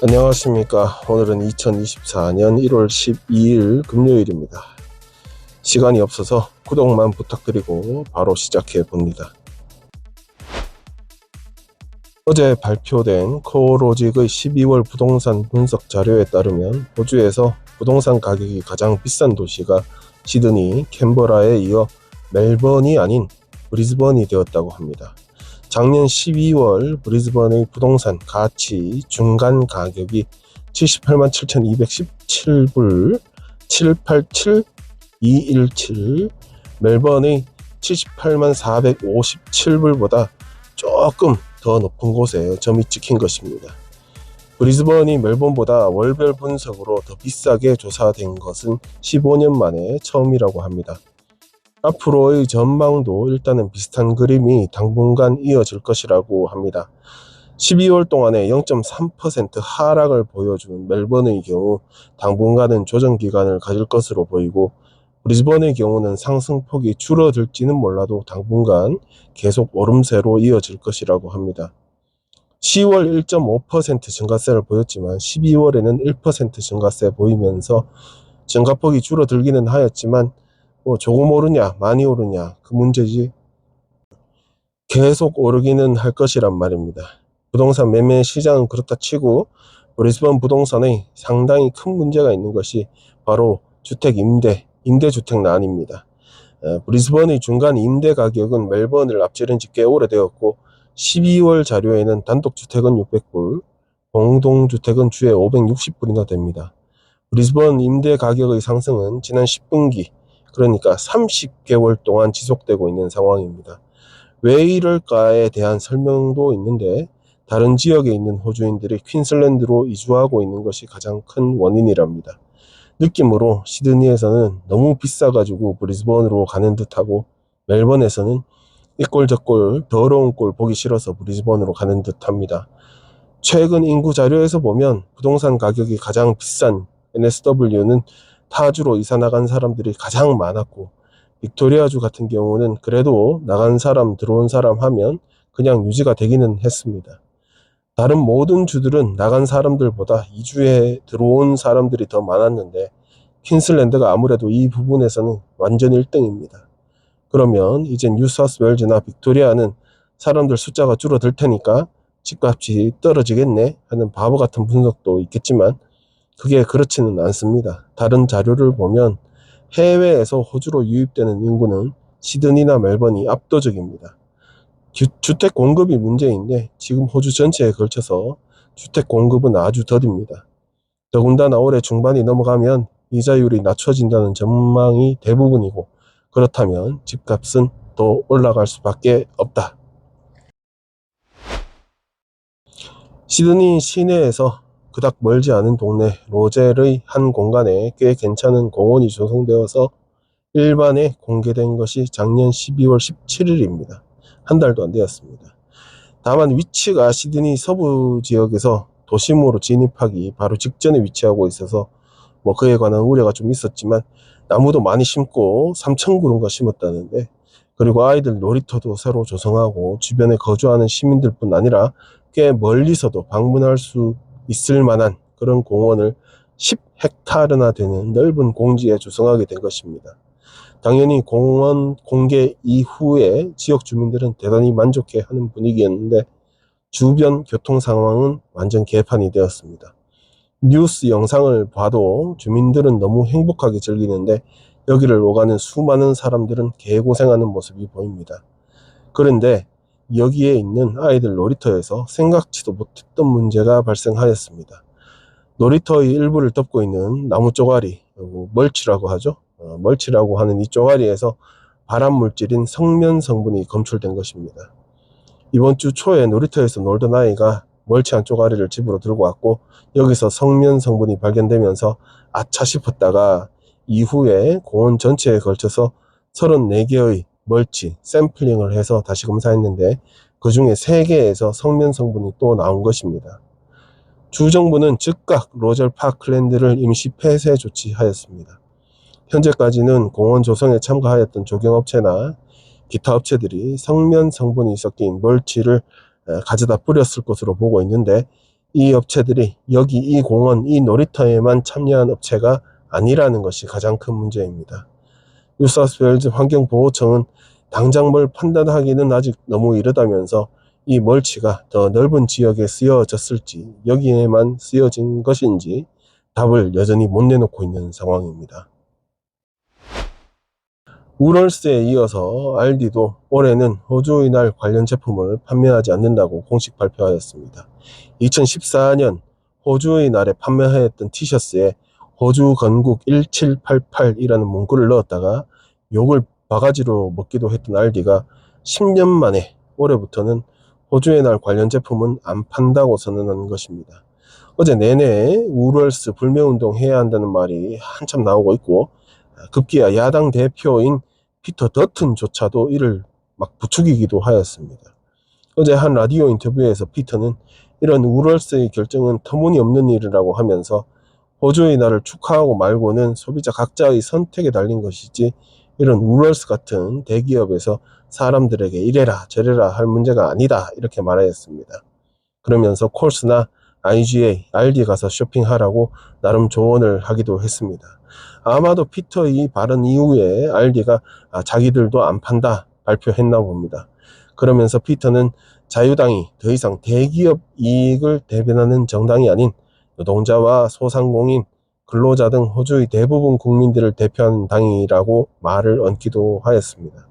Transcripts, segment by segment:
안녕하십니까. 오늘은 2024년 1월 12일 금요일입니다. 시간이 없어서 구독만 부탁드리고 바로 시작해 봅니다. 어제 발표된 코어로직의 12월 부동산 분석 자료에 따르면 호주에서 부동산 가격이 가장 비싼 도시가 시드니, 캔버라에 이어 멜번이 아닌 브리즈번이 되었다고 합니다. 작년 12월 브리즈번의 부동산 가치 중간 가격이 78만 7,217불 787217 멜번의 78만 457불보다 조금 더 높은 곳에 점이 찍힌 것입니다. 브리즈번이 멜번보다 월별 분석으로 더 비싸게 조사된 것은 15년 만에 처음이라고 합니다. 앞으로의 전망도 일단은 비슷한 그림이 당분간 이어질 것이라고 합니다. 12월 동안에 0.3% 하락을 보여준 멜번의 경우 당분간은 조정 기간을 가질 것으로 보이고 브리즈번의 경우는 상승폭이 줄어들지는 몰라도 당분간 계속 오름세로 이어질 것이라고 합니다. 10월 1.5% 증가세를 보였지만 12월에는 1% 증가세 보이면서 증가폭이 줄어들기는 하였지만 뭐 조금 오르냐 많이 오르냐 그 문제지 계속 오르기는 할 것이란 말입니다. 부동산 매매 시장은 그렇다 치고 브리스번 부동산에 상당히 큰 문제가 있는 것이 바로 주택 임대, 임대주택난입니다. 어, 브리스번의 중간 임대 가격은 멜번을 앞지른 지 꽤 오래되었고 12월 자료에는 단독주택은 600불, 공동주택은 주에 560불이나 됩니다. 브리스번 임대 가격의 상승은 지난 10분기 그러니까 30개월 동안 지속되고 있는 상황입니다. 왜 이럴까에 대한 설명도 있는데 다른 지역에 있는 호주인들이 퀸슬랜드로 이주하고 있는 것이 가장 큰 원인이랍니다. 느낌으로 시드니에서는 너무 비싸가지고 브리즈번으로 가는 듯하고 멜번에서는 이꼴 저꼴 더러운 꼴 보기 싫어서 브리즈번으로 가는 듯합니다. 최근 인구 자료에서 보면 부동산 가격이 가장 비싼 NSW는 타주로 이사 나간 사람들이 가장 많았고 빅토리아주 같은 경우는 그래도 나간 사람 들어온 사람 하면 그냥 유지가 되기는 했습니다. 다른 모든 주들은 나간 사람들보다 이주에 들어온 사람들이 더 많았는데 퀸슬랜드가 아무래도 이 부분에서는 완전 1등입니다. 그러면 이제 뉴사우스 웰즈나 빅토리아는 사람들 숫자가 줄어들 테니까 집값이 떨어지겠네 하는 바보 같은 분석도 있겠지만 그게 그렇지는 않습니다. 다른 자료를 보면 해외에서 호주로 유입되는 인구는 시드니나 멜번이 압도적입니다. 주, 주택 공급이 문제인데 지금 호주 전체에 걸쳐서 주택 공급은 아주 더딥니다. 더군다나 올해 중반이 넘어가면 이자율이 낮춰진다는 전망이 대부분이고 그렇다면 집값은 더 올라갈 수밖에 없다. 시드니 시내에서 그닥 멀지 않은 동네 로젤의 한 공간에 꽤 괜찮은 공원이 조성되어서 일반에 공개된 것이 작년 12월 17일입니다. 한 달도 안 되었습니다. 다만 위치가 시드니 서부 지역에서 도심으로 진입하기 바로 직전에 위치하고 있어서 뭐 그에 관한 우려가 좀 있었지만 나무도 많이 심고 3천 그루인가 심었다는데 그리고 아이들 놀이터도 새로 조성하고 주변에 거주하는 시민들뿐 아니라 꽤 멀리서도 방문할 수 있을 만한 그런 공원을 10헥타르나 되는 넓은 공지에 조성하게 된 것입니다. 당연히 공원 공개 이후에 지역 주민들은 대단히 만족해 하는 분위기였는데 주변 교통 상황은 완전 개판이 되었습니다. 뉴스 영상을 봐도 주민들은 너무 행복하게 즐기는데 여기를 오가는 수많은 사람들은 개고생하는 모습이 보입니다. 그런데 여기에 있는 아이들 놀이터에서 생각지도 못했던 문제가 발생하였습니다. 놀이터의 일부를 덮고 있는 나무 쪼가리, 멀치라고 하죠. 어, 멀치라고 하는 이 쪼가리에서 발암 물질인 성면 성분이 검출된 것입니다. 이번 주 초에 놀이터에서 놀던 아이가 멀치 한 쪼가리를 집으로 들고 왔고 여기서 성면 성분이 발견되면서 아차 싶었다가 이후에 공원 전체에 걸쳐서 34개의 멀치, 샘플링을 해서 다시 검사했는데 그 중에 3개에서 성면 성분이 또 나온 것입니다. 주정부는 즉각 로절 파크랜드를 임시 폐쇄 조치하였습니다. 현재까지는 공원 조성에 참가하였던 조경업체나 기타 업체들이 성면 성분이 섞인 멀치를 가져다 뿌렸을 것으로 보고 있는데 이 업체들이 여기 이 공원, 이 놀이터에만 참여한 업체가 아니라는 것이 가장 큰 문제입니다. 뉴사우스웨일즈 환경보호청은 당장 뭘 판단하기는 아직 너무 이르다면서 이 멀치가 더 넓은 지역에 쓰여졌을지 여기에만 쓰여진 것인지 답을 여전히 못 내놓고 있는 상황입니다. 우럴스에 이어서 알디도 올해는 호주의 날 관련 제품을 판매하지 않는다고 공식 발표하였습니다. 2014년 호주의 날에 판매하였던 티셔츠에 호주 건국 1788이라는 문구를 넣었다가 욕을 바가지로 먹기도 했던 알디가 10년 만에 올해부터는 호주의 날 관련 제품은 안 판다고 선언한 것입니다. 어제 내내 우럴스 불매운동 해야 한다는 말이 한참 나오고 있고 급기야 야당 대표인 피터 더튼조차도 이를 막 부추기기도 하였습니다. 어제 한 라디오 인터뷰에서 피터는 이런 우럴스의 결정은 터무니없는 일이라고 하면서 호주의 날을 축하하고 말고는 소비자 각자의 선택에 달린 것이지 이런 우럴스 같은 대기업에서 사람들에게 이래라 저래라 할 문제가 아니다 이렇게 말하였습니다. 그러면서 콜스나 IGA, RD 가서 쇼핑하라고 나름 조언을 하기도 했습니다. 아마도 피터의 이 발언 이후에 RD가 아, 자기들도 안 판다 발표했나 봅니다. 그러면서 피터는 자유당이 더 이상 대기업 이익을 대변하는 정당이 아닌 노동자와 소상공인, 근로자 등 호주의 대부분 국민들을 대표하는 당이라고 말을 얹기도 하였습니다.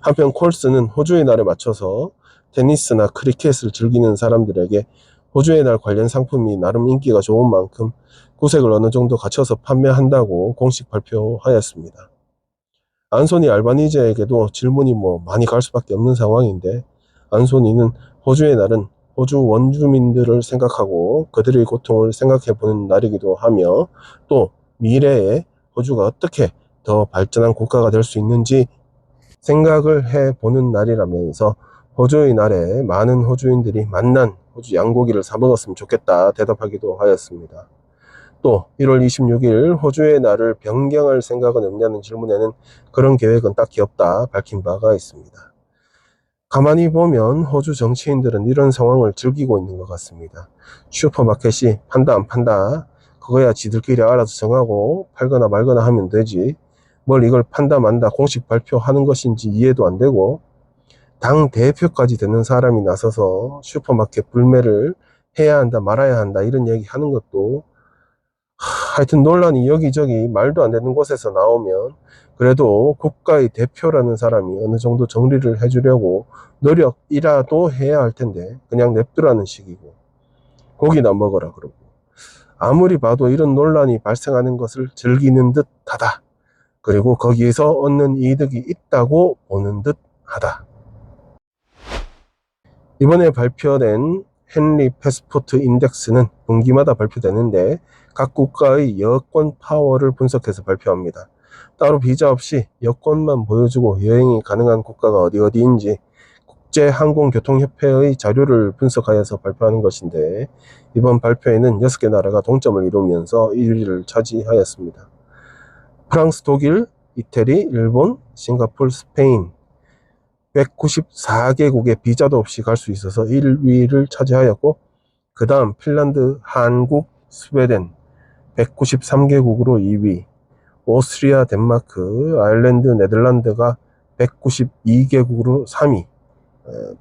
한편 콜스는 호주의 날에 맞춰서 테니스나 크리켓을 즐기는 사람들에게 호주의 날 관련 상품이 나름 인기가 좋은 만큼 구색을 어느 정도 갖춰서 판매한다고 공식 발표하였습니다. 안소니 알바니제에게도 질문이 뭐 많이 갈 수밖에 없는 상황인데 안소니는 호주의 날은 호주 원주민들을 생각하고 그들의 고통을 생각해 보는 날이기도 하며 또 미래에 호주가 어떻게 더 발전한 국가가 될 수 있는지 생각을 해 보는 날이라면서 호주의 날에 많은 호주인들이 만난 호주 양고기를 사 먹었으면 좋겠다 대답하기도 하였습니다. 또 1월 26일 호주의 날을 변경할 생각은 없냐는 질문에는 그런 계획은 딱히 없다 밝힌 바가 있습니다. 가만히 보면 호주 정치인들은 이런 상황을 즐기고 있는 것 같습니다. 슈퍼마켓이 판다 안 판다 그거야 지들끼리 알아서 정하고 팔거나 말거나 하면 되지 뭘 이걸 판다 만다 공식 발표하는 것인지 이해도 안 되고 당 대표까지 되는 사람이 나서서 슈퍼마켓 불매를 해야 한다 말아야 한다 이런 얘기 하는 것도 하여튼 논란이 여기저기 말도 안 되는 곳에서 나오면 그래도 국가의 대표라는 사람이 어느 정도 정리를 해주려고 노력이라도 해야 할 텐데 그냥 냅두라는 식이고 고기나 먹어라 그러고 아무리 봐도 이런 논란이 발생하는 것을 즐기는 듯 하다. 그리고 거기에서 얻는 이득이 있다고 보는 듯 하다. 이번에 발표된 헨리 패스포트 인덱스는 분기마다 발표되는데 각 국가의 여권 파워를 분석해서 발표합니다. 따로 비자 없이 여권만 보여주고 여행이 가능한 국가가 어디 어디인지 국제항공교통협회의 자료를 분석하여서 발표하는 것인데 이번 발표에는 6개 나라가 동점을 이루면서 1위를 차지하였습니다. 프랑스, 독일, 이태리, 일본, 싱가폴, 스페인 194개국에 비자도 없이 갈 수 있어서 1위를 차지하였고 그 다음 핀란드, 한국, 스웨덴 193개국으로 2위 오스트리아, 덴마크, 아일랜드, 네덜란드가 192개국으로 3위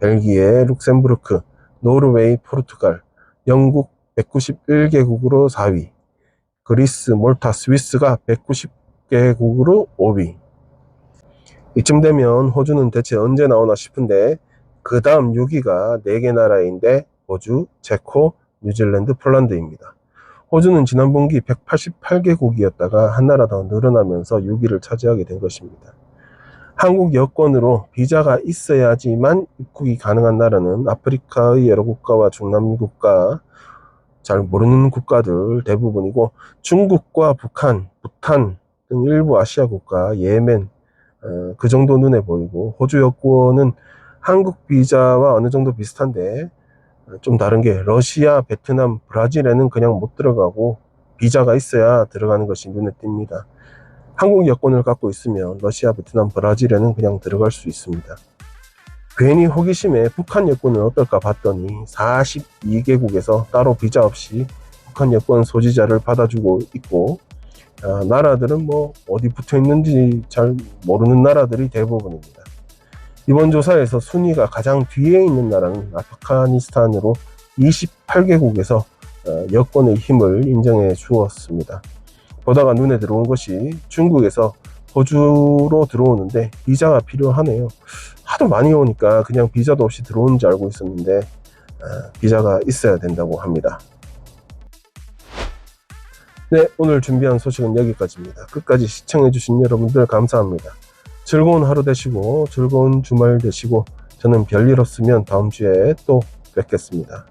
벨기에, 룩셈부르크, 노르웨이, 포르투갈, 영국 191개국으로 4위 그리스, 몰타, 스위스가 190개국으로 5위 이쯤 되면 호주는 대체 언제 나오나 싶은데 그 다음 6위가 4개 나라인데 호주, 체코, 뉴질랜드, 폴란드입니다. 호주는 지난 분기 188개국이었다가 한 나라 더 늘어나면서 6위를 차지하게 된 것입니다. 한국 여권으로 비자가 있어야지만 입국이 가능한 나라는 아프리카의 여러 국가와 중남 국가, 잘 모르는 국가들 대부분이고 중국과 북한, 부탄 등 일부 아시아 국가, 예멘, 어, 그 정도 눈에 보이고 호주 여권은 한국 비자와 어느 정도 비슷한데 어, 좀 다른 게 러시아, 베트남, 브라질에는 그냥 못 들어가고 비자가 있어야 들어가는 것이 눈에 띕니다. 한국 여권을 갖고 있으면 러시아, 베트남, 브라질에는 그냥 들어갈 수 있습니다. 괜히 호기심에 북한 여권은 어떨까 봤더니 42개국에서 따로 비자 없이 북한 여권 소지자를 받아주고 있고 아, 나라들은 뭐 어디 붙어 있는지 잘 모르는 나라들이 대부분입니다. 이번 조사에서 순위가 가장 뒤에 있는 나라는 아프가니스탄으로 28개국에서 어, 여권의 힘을 인정해 주었습니다. 보다가 눈에 들어온 것이 중국에서 호주로 들어오는데 비자가 필요하네요. 하도 많이 오니까 그냥 비자도 없이 들어오는 줄 알고 있었는데 아, 비자가 있어야 된다고 합니다. 네, 오늘 준비한 소식은 여기까지입니다. 끝까지 시청해주신 여러분들 감사합니다. 즐거운 하루 되시고 즐거운 주말 되시고 저는 별일 없으면 다음 주에 또 뵙겠습니다.